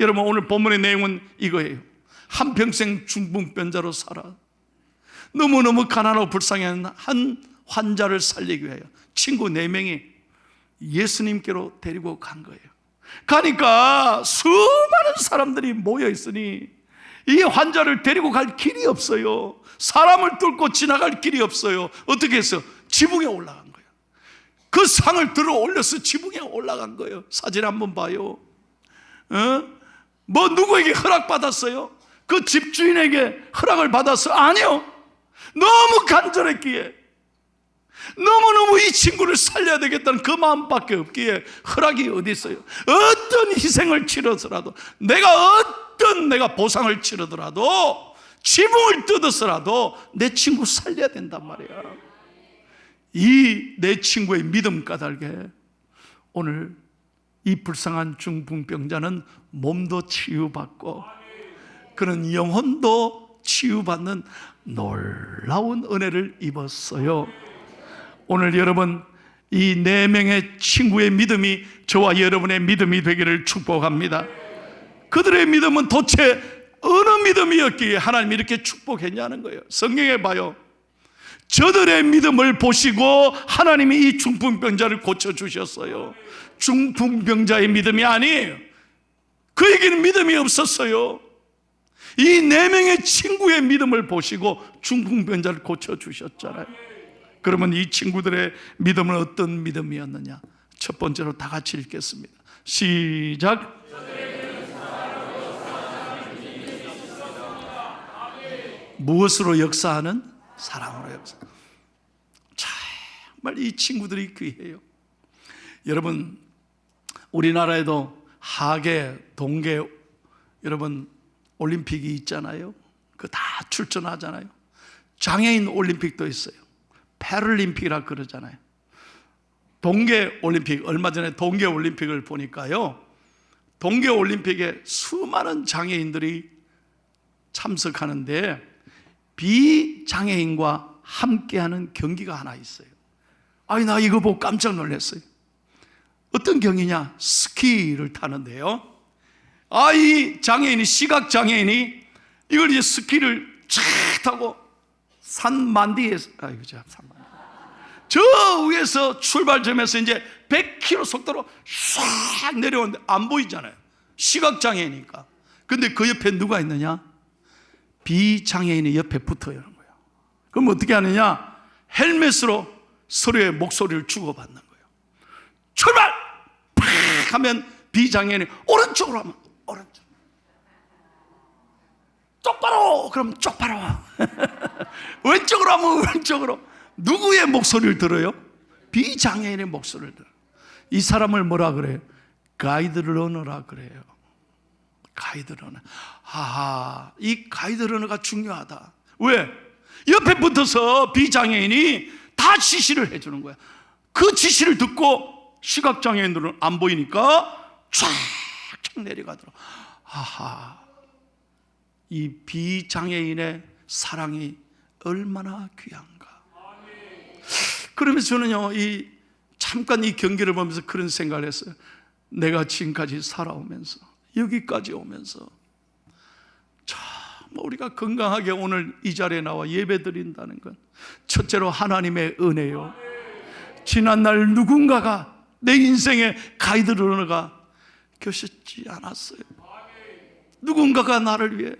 여러분 오늘 본문의 내용은 이거예요. 한평생 중풍병자로 살아 너무너무 가난하고 불쌍한 한 환자를 살리기 위하여 친구 네 명이 예수님께로 데리고 간 거예요. 가니까 수많은 사람들이 모여 있으니 이 환자를 데리고 갈 길이 없어요. 사람을 뚫고 지나갈 길이 없어요. 어떻게 했어? 지붕에 올라간 거예요. 그 상을 들어 올려서 지붕에 올라간 거예요. 사진 한번 봐요. 어? 뭐 누구에게 허락받았어요? 그 집주인에게 허락을 받았어? 아니요. 너무 간절했기에 너무너무 이 친구를 살려야 되겠다는 그 마음밖에 없기에 허락이 어디 있어요? 어떤 희생을 치러서라도 내가 어떤 내가 보상을 치르더라도 지붕을 뜯어서라도 내 친구 살려야 된단 말이야. 이 내 친구의 믿음 까닭에 오늘 이 불쌍한 중풍병자는 몸도 치유받고 그는 영혼도 치유받는 놀라운 은혜를 입었어요. 오늘 여러분 이 네 명의 친구의 믿음이 저와 여러분의 믿음이 되기를 축복합니다. 그들의 믿음은 도대체 어느 믿음이었기에 하나님이 이렇게 축복했냐는 거예요. 성경에 봐요. 저들의 믿음을 보시고 하나님이 이 중풍병자를 고쳐주셨어요. 중풍병자의 믿음이 아니에요. 그에게는 믿음이 없었어요. 이 네 명의 친구의 믿음을 보시고 중풍병자를 고쳐주셨잖아요. 그러면 이 친구들의 믿음은 어떤 믿음이었느냐? 첫 번째로 다 같이 읽겠습니다. 시작. 무엇으로 역사하는? 사랑으로 역사. 정말 이 친구들이 귀해요. 여러분, 우리나라에도 하계, 동계, 여러분, 올림픽이 있잖아요. 그 다 출전하잖아요. 장애인 올림픽도 있어요. 패럴림픽이라 그러잖아요. 동계 올림픽, 얼마 전에 동계 올림픽을 보니까요. 동계 올림픽에 수많은 장애인들이 참석하는데 비장애인과 함께하는 경기가 하나 있어요. 아니, 나 이거 보고 깜짝 놀랐어요. 어떤 경기냐? 스키를 타는데요. 아, 이 장애인이, 시각장애인이 이걸 이제 스키를 쫙 타고 산 만디에서, 아이고, 참. 저 위에서 출발점에서 이제 100km 속도로 싹 내려오는데 안 보이잖아요. 시각장애니까. 근데 그 옆에 누가 있느냐? 비장애인이 옆에 붙어 있는 거예요. 그럼 어떻게 하느냐? 헬멧으로 서로의 목소리를 주고받는 거예요. 출발! 팍! 하면 비장애인이 오른쪽으로 하면 오른쪽. 똑바로! 그럼 똑바로. 왼쪽으로 하면 왼쪽으로. 누구의 목소리를 들어요? 비장애인의 목소리를 들어요. 이 사람을 뭐라 그래요? 가이드 러너라 그래요. 가이드 러너. 하하, 이 가이드 러너가 중요하다. 왜? 옆에 붙어서 비장애인이 다 지시를 해주는 거야. 그 지시를 듣고 시각장애인들은 안 보이니까 쫙쫙 내려가더라. 하하, 이 비장애인의 사랑이 얼마나 귀한가. 그러면서 저는요, 이 잠깐 이 경기를 보면서 그런 생각을 했어요. 내가 지금까지 살아오면서 여기까지 오면서 참 우리가 건강하게 오늘 이 자리에 나와 예배 드린다는 건 첫째로 하나님의 은혜요. 지난날 누군가가 내 인생의 가이드 러너가 계셨지 않았어요. 누군가가 나를 위해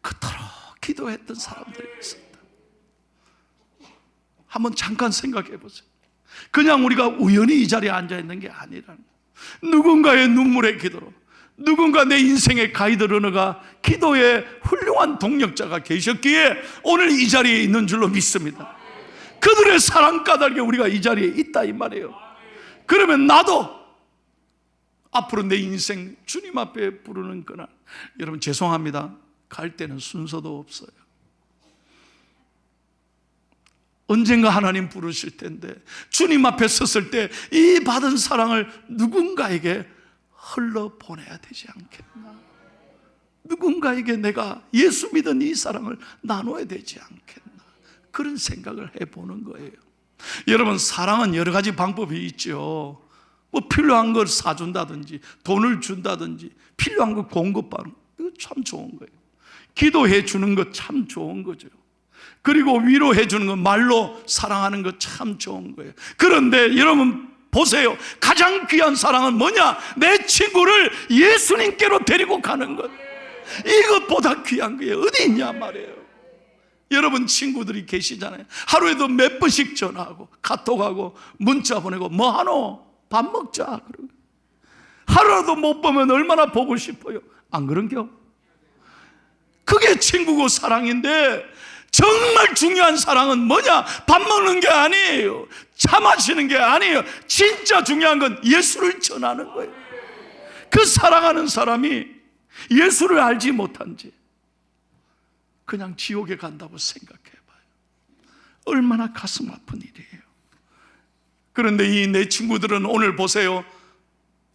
그토록 기도했던 사람들이 있습니다. 한번 잠깐 생각해 보세요. 그냥 우리가 우연히 이 자리에 앉아 있는 게 아니라는 누군가의 눈물의 기도로 누군가 내 인생의 가이드 러너가 기도의 훌륭한 동력자가 계셨기에 오늘 이 자리에 있는 줄로 믿습니다. 그들의 사랑 까닭에 우리가 이 자리에 있다 이 말이에요. 그러면 나도 앞으로 내 인생 주님 앞에 부르는 그날 여러분 죄송합니다. 갈 때는 순서도 없어요. 언젠가 하나님 부르실 텐데 주님 앞에 섰을 때 이 받은 사랑을 누군가에게 흘러 보내야 되지 않겠나? 누군가에게 내가 예수 믿은 이 사랑을 나눠야 되지 않겠나? 그런 생각을 해보는 거예요. 여러분, 사랑은 여러 가지 방법이 있죠. 뭐 필요한 걸 사준다든지 돈을 준다든지 필요한 거 공급하는 거 이거 참 좋은 거예요. 기도해 주는 거참 좋은 거죠. 그리고 위로해 주는 거 말로 사랑하는 거참 좋은 거예요. 그런데 여러분 보세요. 가장 귀한 사랑은 뭐냐? 내 친구를 예수님께로 데리고 가는 것. 이것보다 귀한 게 어디 있냐 말이에요. 여러분 친구들이 계시잖아요. 하루에도 몇 번씩 전화하고 카톡하고 문자 보내고 뭐 하노? 밥 먹자. 그러고 하루라도 못 보면 얼마나 보고 싶어요. 안 그런겨? 그게 친구고 사랑인데 정말 중요한 사랑은 뭐냐? 밥 먹는 게 아니에요. 차 마시는 게 아니에요. 진짜 중요한 건 예수를 전하는 거예요. 그 사랑하는 사람이 예수를 알지 못한 지 그냥 지옥에 간다고 생각해 봐요. 얼마나 가슴 아픈 일이에요. 그런데 이 내 친구들은 오늘 보세요.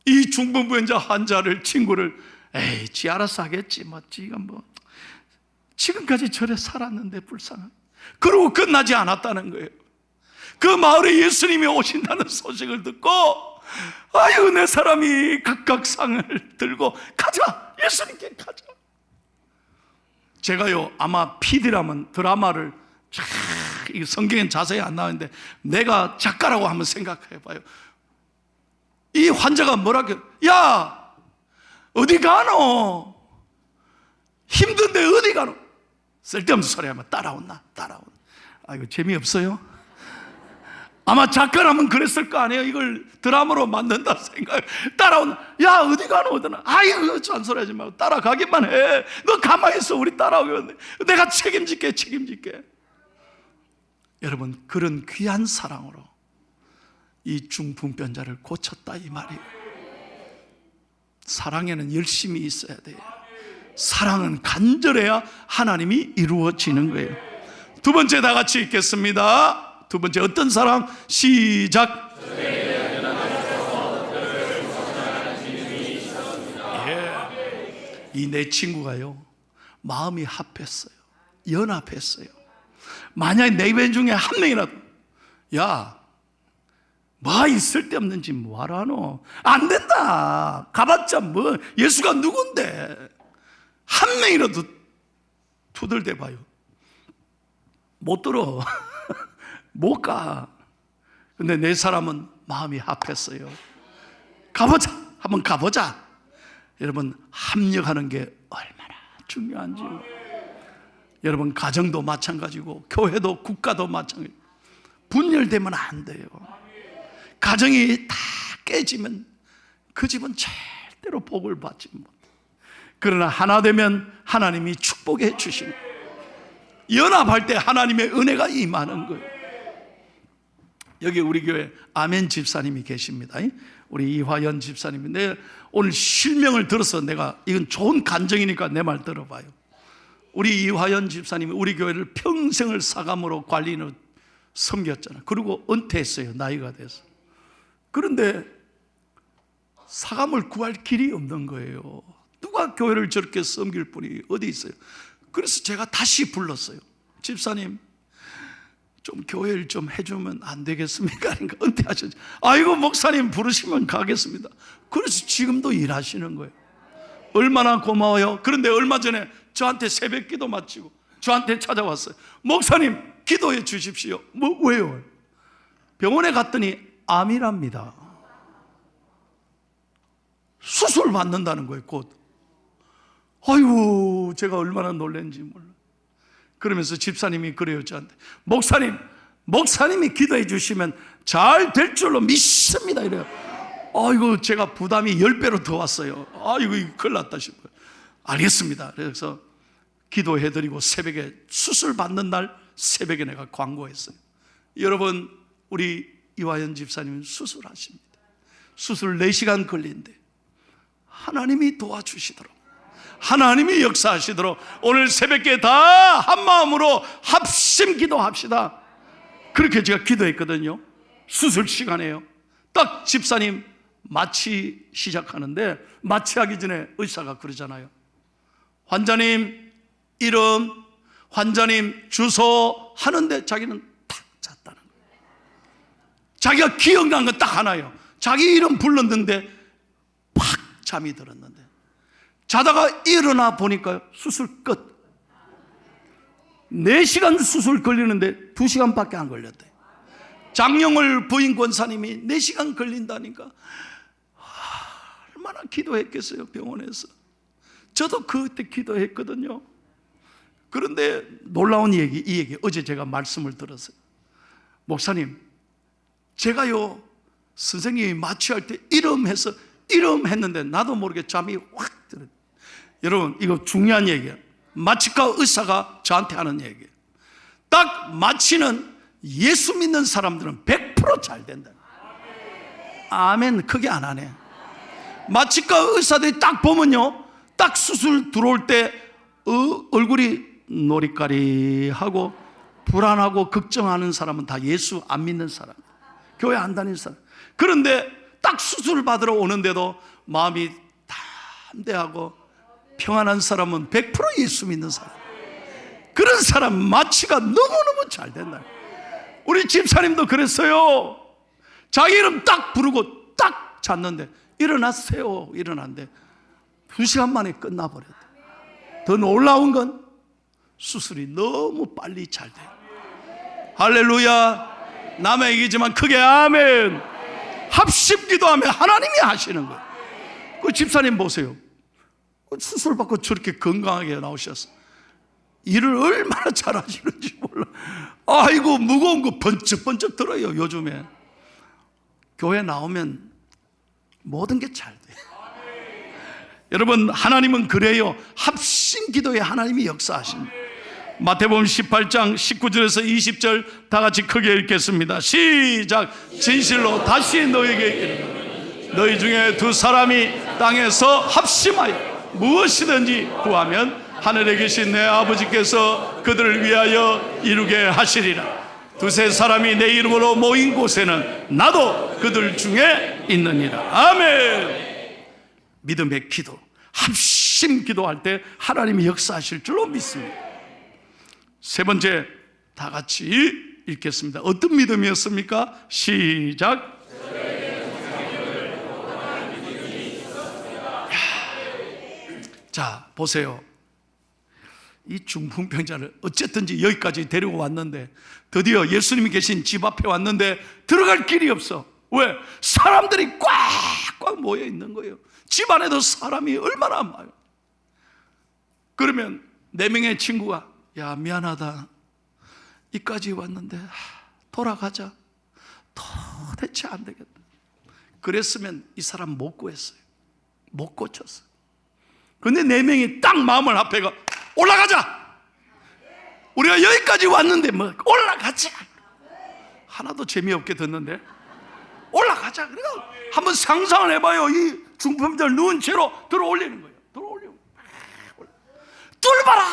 이 중풍부연자 환자를 친구를 에이 지 알아서 하겠지 뭐 지가 뭐 지금까지 저래 살았는데 불쌍한. 그러고 끝나지 않았다는 거예요. 그 마을에 예수님이 오신다는 소식을 듣고 아유 내 사람이 각각 상을 들고 가자! 예수님께 가자! 제가요 아마 PD라면 드라마를 쫙이 성경엔 자세히 안 나오는데 내가 작가라고 한번 생각해 봐요. 이 환자가 뭐라고? 야! 어디 가노? 힘든데 어디 가노 쓸데없는 소리 하면 따라온나 따라온. 아 이거 재미없어요? 아마 작가라면 그랬을 거 아니에요. 이걸 드라마로 만든다 생각 따라온 야 어디 가노 아이고 잔소리 하지 말고 따라가기만 해 너 가만히 있어. 우리 따라오면 내가 책임질게 책임질게. 여러분 그런 귀한 사랑으로 이 중풍병자를 고쳤다 이 말이에요. 사랑에는 열심히 있어야 돼요. 사랑은 간절해야 하나님이 이루어지는 거예요. 두 번째 다 같이 읽겠습니다. 두 번째 어떤 사랑? 시작. 예. 이 내 친구가요 마음이 합했어요. 연합했어요. 만약에 네명 중에 한 명이라도 야 뭐 있을 데 없는지 뭐하라노 안 된다 가봤자 뭐 예수가 누군데 한 명이라도 투덜대 봐요. 못 들어. 못 가. 근데 내 사람은 마음이 합했어요. 가보자. 한번 가보자. 여러분 합력하는 게 얼마나 중요한지 여러분 가정도 마찬가지고 교회도 국가도 마찬가지. 분열되면 안 돼요. 가정이 다 깨지면 그 집은 절대로 복을 받지 못. 그러나 하나 되면 하나님이 축복해 주시는 연합할 때 하나님의 은혜가 임하는 거예요. 여기 우리 교회 아멘 집사님이 계십니다. 우리 이화연 집사님이 내 오늘 실명을 들어서 내가 이건 좋은 간정이니까 내 말 들어봐요. 우리 이화연 집사님이 우리 교회를 평생을 사감으로 관리는 섬겼잖아. 그리고 은퇴했어요. 나이가 돼서. 그런데 사감을 구할 길이 없는 거예요. 누가 교회를 저렇게 섬길 분이 어디 있어요? 그래서 제가 다시 불렀어요. 집사님, 좀 교회를 좀 해주면 안 되겠습니까? 그러니까 은퇴하셨죠. 아이고, 목사님 부르시면 가겠습니다. 그래서 지금도 일하시는 거예요. 얼마나 고마워요. 그런데 얼마 전에 저한테 새벽 기도 마치고 저한테 찾아왔어요. 목사님, 기도해 주십시오. 뭐, 왜요? 병원에 갔더니 암이랍니다. 수술 받는다는 거예요, 곧. 아이고, 제가 얼마나 놀란지 몰라. 그러면서 집사님이 그래요, 저한테. 목사님, 목사님이 기도해 주시면 잘 될 줄로 믿습니다. 이래요. 아이고, 제가 부담이 10배로 더 왔어요. 아이고, 큰일 났다 싶어요. 알겠습니다. 그래서 기도해 드리고 새벽에 수술 받는 날 새벽에 내가 광고했어요. 여러분, 우리 이화연 집사님은 수술하십니다. 수술 4시간 걸린대. 하나님이 도와주시도록. 하나님이 역사하시도록 오늘 새벽에 다 한 마음으로 합심 기도합시다. 그렇게 제가 기도했거든요. 수술 시간에요. 딱 집사님 마취 시작하는데 마취하기 전에 의사가 그러잖아요. 환자님 이름, 환자님 주소 하는데 자기는 탁 잤다는 거예요. 자기가 기억난 건 딱 하나예요. 자기 이름 불렀는데 팍 잠이 들었는데 자다가 일어나 보니까 수술 끝. 4시간 수술 걸리는데 2시간밖에 안 걸렸대. 장영월 부인 권사님이 4시간 걸린다니까 하, 얼마나 기도했겠어요 병원에서 저도 그때 기도했거든요 그런데 놀라운 얘기 이 얘기 어제 제가 말씀을 들었어요 목사님 제가요 선생님이 마취할 때 이름 해서 이름 했는데 나도 모르게 잠이 확 여러분 이거 중요한 얘기예요 마취과 의사가 저한테 하는 얘기예요 딱 마취는 예수 믿는 사람들은 100%잘 된다. 아멘. 크게 안 하네. 마취과 의사들이 딱 보면요. 딱 수술 들어올 때 어, 얼굴이 노리까리하고 불안하고 걱정하는 사람은 다 예수 안 믿는 사람. 교회 안 다니는 사람. 그런데 딱 수술 받으러 오는데도 마음이 담대하고 평안한 사람은 100% 예수 믿는 사람. 그런 사람 마취가 너무너무 잘 된다. 우리 집사님도 그랬어요. 자기 이름 딱 부르고 딱 잤는데 일어났어요. 일어났는데 두 시간 만에 끝나버렸다. 더 놀라운 건 수술이 너무 빨리 잘 돼. 할렐루야. 남의 얘기지만 크게 아멘. 합심 기도 하면 하나님이 하시는 거예요. 그 집사님 보세요. 수술 받고 저렇게 건강하게 나오셨어. 일을 얼마나 잘하시는지 몰라. 아이고 무거운 거 번쩍번쩍 들어요 요즘에. 교회 나오면 모든 게 잘 돼. 여러분 하나님은 그래요. 합심 기도에 하나님이 역사하십니다. 마태복음 18장 19절에서 20절 다 같이 크게 읽겠습니다. 시작. 진실로 다시 너에게 이르노니 너희 중에 두 사람이 땅에서 합심하여 무엇이든지 구하면 하늘에 계신 내 아버지께서 그들을 위하여 이루게 하시리라. 두세 사람이 내 이름으로 모인 곳에는 나도 그들 중에 있느니라. 아멘. 믿음의 기도, 합심 기도할 때 하나님이 역사하실 줄로 믿습니다. 세 번째, 다 같이 읽겠습니다. 어떤 믿음이었습니까? 시작. 자, 보세요. 이 중풍병자를 어쨌든지 여기까지 데리고 왔는데 드디어 예수님이 계신 집 앞에 왔는데 들어갈 길이 없어. 왜? 사람들이 꽉꽉 모여 있는 거예요. 집 안에도 사람이 얼마나 많아요. 그러면 네 명의 친구가 야 미안하다. 이까지 왔는데 돌아가자. 도대체 안 되겠다. 그랬으면 이 사람 못 구했어요. 못 고쳤어요. 근데 네 명이 딱 마음을 합해가 올라가자. 우리가 여기까지 왔는데 뭐 올라가자. 하나도 재미없게 듣는데 올라가자. 그러니까 한번 상상을 해봐요. 이 중품들 누운 채로 들어 올리는 거예요. 들어 올리고 뚫어봐라.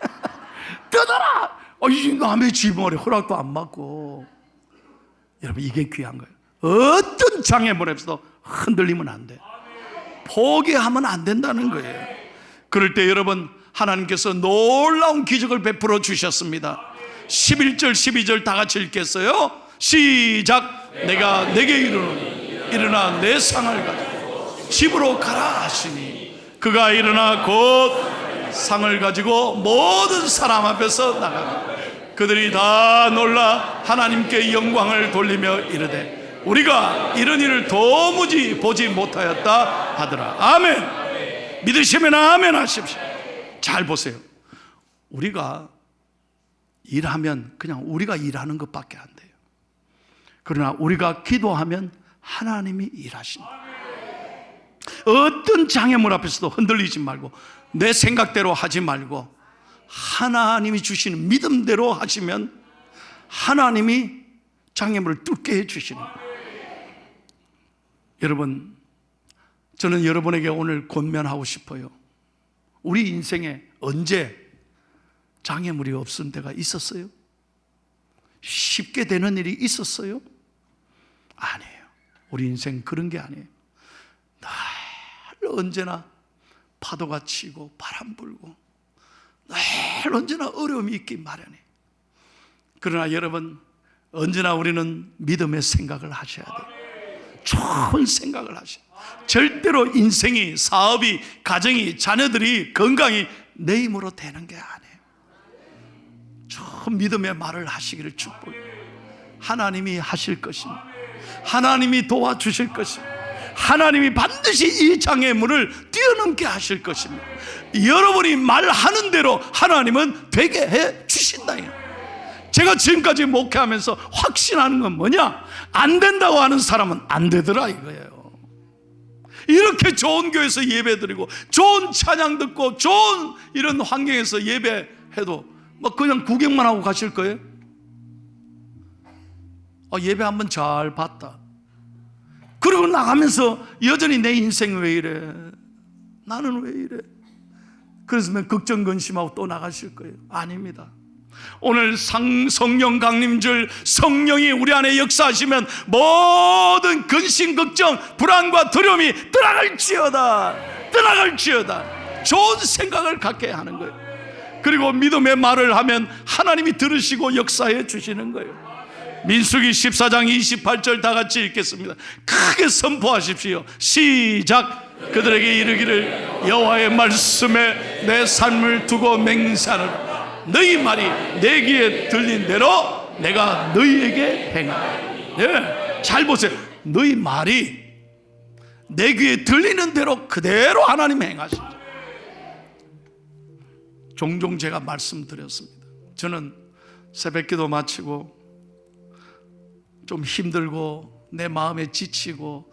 뜯어라. 어, 이 남의 집안에 허락도 안 받고 여러분 이게 귀한 거예요. 어떤 장애물에서도 흔들리면 안 돼. 포기하면 안 된다는 거예요. 그럴 때 여러분 하나님께서 놀라운 기적을 베풀어 주셨습니다. 11절 12절 다 같이 읽겠어요. 시작. 내가 내게 이르노니 일어나 내 상을 가지고 집으로 가라 하시니 그가 일어나 곧 상을 가지고 모든 사람 앞에서 나가고 그들이 다 놀라 하나님께 영광을 돌리며 이르되 우리가 이런 일을 도무지 보지 못하였다 하더라. 아멘. 믿으시면 아멘 하십시오. 잘 보세요. 우리가 일하면 그냥 우리가 일하는 것밖에 안 돼요. 그러나 우리가 기도하면 하나님이 일하십니다. 어떤 장애물 앞에서도 흔들리지 말고 내 생각대로 하지 말고 하나님이 주시는 믿음대로 하시면 하나님이 장애물을 뚫게 해 주시는 거예요. 여러분, 저는 여러분에게 오늘 권면하고 싶어요. 우리 인생에 언제 장애물이 없은 때가 있었어요? 쉽게 되는 일이 있었어요? 아니에요. 우리 인생 그런 게 아니에요. 늘 언제나 파도가 치고 바람 불고 늘 언제나 어려움이 있기 마련해. 그러나 여러분 언제나 우리는 믿음의 생각을 하셔야 돼요. 좋은 생각을 하셔. 절대로 인생이, 사업이, 가정이, 자녀들이, 건강이 내 힘으로 되는 게 아니에요. 좋은 믿음의 말을 하시기를 축복해요. 하나님이 하실 것입니다. 하나님이 도와주실 것입니다. 하나님이 반드시 이 장애물을 뛰어넘게 하실 것입니다. 여러분이 말하는 대로 하나님은 되게 해 주신다. 제가 지금까지 목회하면서 확신하는 건 뭐냐? 안 된다고 하는 사람은 안 되더라 이거예요. 이렇게 좋은 교회에서 예배 드리고 좋은 찬양 듣고 좋은 이런 환경에서 예배해도 뭐 그냥 구경만 하고 가실 거예요? 어, 예배 한번 잘 봤다. 그리고 나가면서 여전히 내 인생 왜 이래? 나는 왜 이래? 그래서 걱정 근심하고 또 나가실 거예요. 아닙니다. 오늘 상, 성령 강림줄 성령이 우리 안에 역사하시면 모든 근심 걱정 불안과 두려움이 떠나갈지어다. 떠나갈지어다. 좋은 생각을 갖게 하는 거예요. 그리고 믿음의 말을 하면 하나님이 들으시고 역사해 주시는 거예요. 민수기 14장 28절 다 같이 읽겠습니다. 크게 선포하십시오. 시작! 그들에게 이르기를 여호와의 말씀에 내 삶을 두고 맹세하노라 너희 말이 내 귀에 들린 대로 내가 너희에게 행하라. 네, 잘 보세요. 너희 말이 내 귀에 들리는 대로 그대로 하나님 행하신다. 종종 제가 말씀드렸습니다. 저는 새벽기도 마치고 좀 힘들고 내 마음에 지치고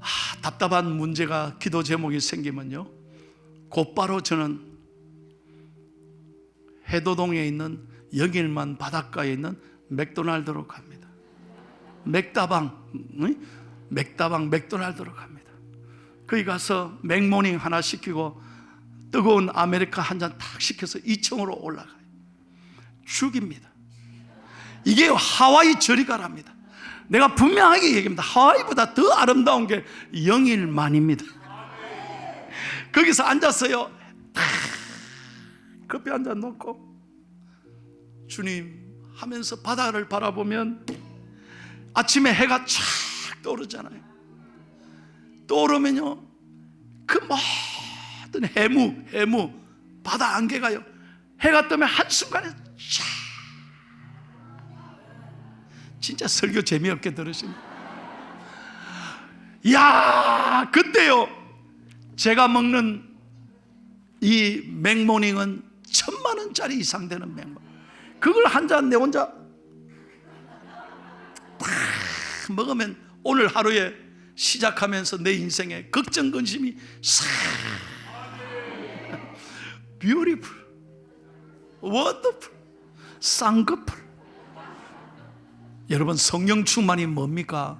아, 답답한 문제가 기도 제목이 생기면요 곧바로 저는 해도동에 있는 영일만 바닷가에 있는 맥도날드로 갑니다. 맥다방, 응? 맥다방 맥도날드로 갑니다. 거기 가서 맥모닝 하나 시키고 뜨거운 아메리카 한 잔 탁 시켜서 2층으로 올라가요. 죽입니다. 이게 하와이 저리 가랍니다. 내가 분명하게 얘기합니다. 하와이보다 더 아름다운 게 영일만입니다. 거기서 앉았어요. 커피 한 잔 놓고 주님 하면서 바다를 바라보면 아침에 해가 쫙 떠오르잖아요. 떠오르면요 그 모든 해무 해무 바다 안개가요 해가 뜨면 한 순간에 쫙 진짜 설교 재미없게 들으십니다. 야 그때요 제가 먹는 이 맥모닝은 원짜리 이상 되는 맥모 그걸 한 잔 내 혼자 딱 먹으면 오늘 하루에 시작하면서 내 인생에 걱정 근심이 싹 뷰티풀 워터풀 쌍꺼풀 여러분 성령 충만이 뭡니까?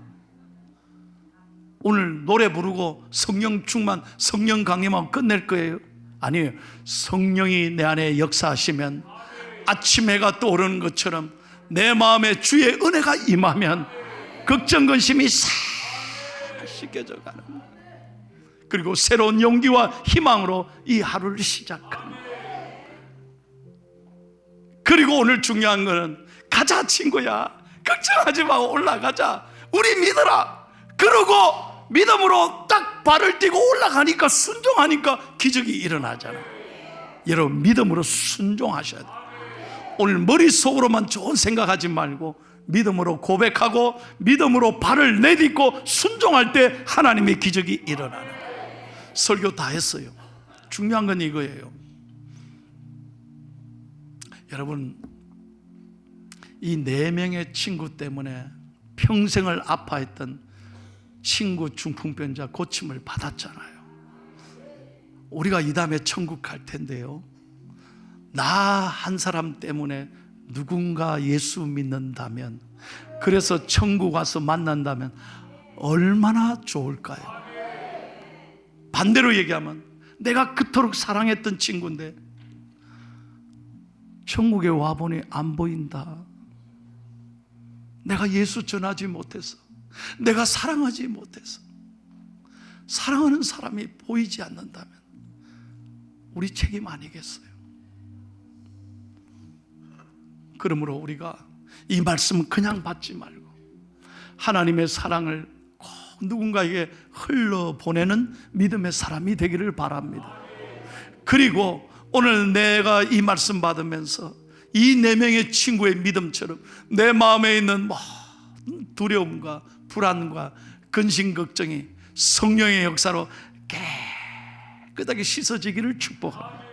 오늘 노래 부르고 성령 충만, 성령 강림하고 끝낼 거예요? 아니에요. 성령이 내 안에 역사하시면 아침 해가 떠오르는 것처럼 내 마음에 주의 은혜가 임하면 걱정 근심이 싹 씻겨져 가는 거예요. 그리고 새로운 용기와 희망으로 이 하루를 시작하는. 그리고 오늘 중요한 거는 가자 친구야 걱정하지 마고 올라가자 우리 믿어라 그러고 믿음으로 딱 발을 띄고 올라가니까 순종하니까 기적이 일어나잖아. 여러분 믿음으로 순종하셔야 돼. 오늘 머릿속으로만 좋은 생각하지 말고 믿음으로 고백하고 믿음으로 발을 내딛고 순종할 때 하나님의 기적이 일어나는 거예요. 설교 다 했어요. 중요한 건 이거예요. 여러분 이 네 명의 친구 때문에 평생을 아파했던 친구 중풍병자 고침을 받았잖아요. 우리가 이 다음에 천국 갈 텐데요. 나 한 사람 때문에 누군가 예수 믿는다면, 그래서 천국 와서 만난다면 얼마나 좋을까요? 반대로 얘기하면 내가 그토록 사랑했던 친구인데 천국에 와보니 안 보인다. 내가 예수 전하지 못해서 내가 사랑하지 못해서 사랑하는 사람이 보이지 않는다면 우리 책임 아니겠어요? 그러므로 우리가 이 말씀 그냥 받지 말고 하나님의 사랑을 꼭 누군가에게 흘러보내는 믿음의 사람이 되기를 바랍니다. 그리고 오늘 내가 이 말씀 받으면서 이 네 명의 친구의 믿음처럼 내 마음에 있는 두려움과 불안과 근심 걱정이 성령의 역사로 깨끗하게 씻어지기를 축복합니다.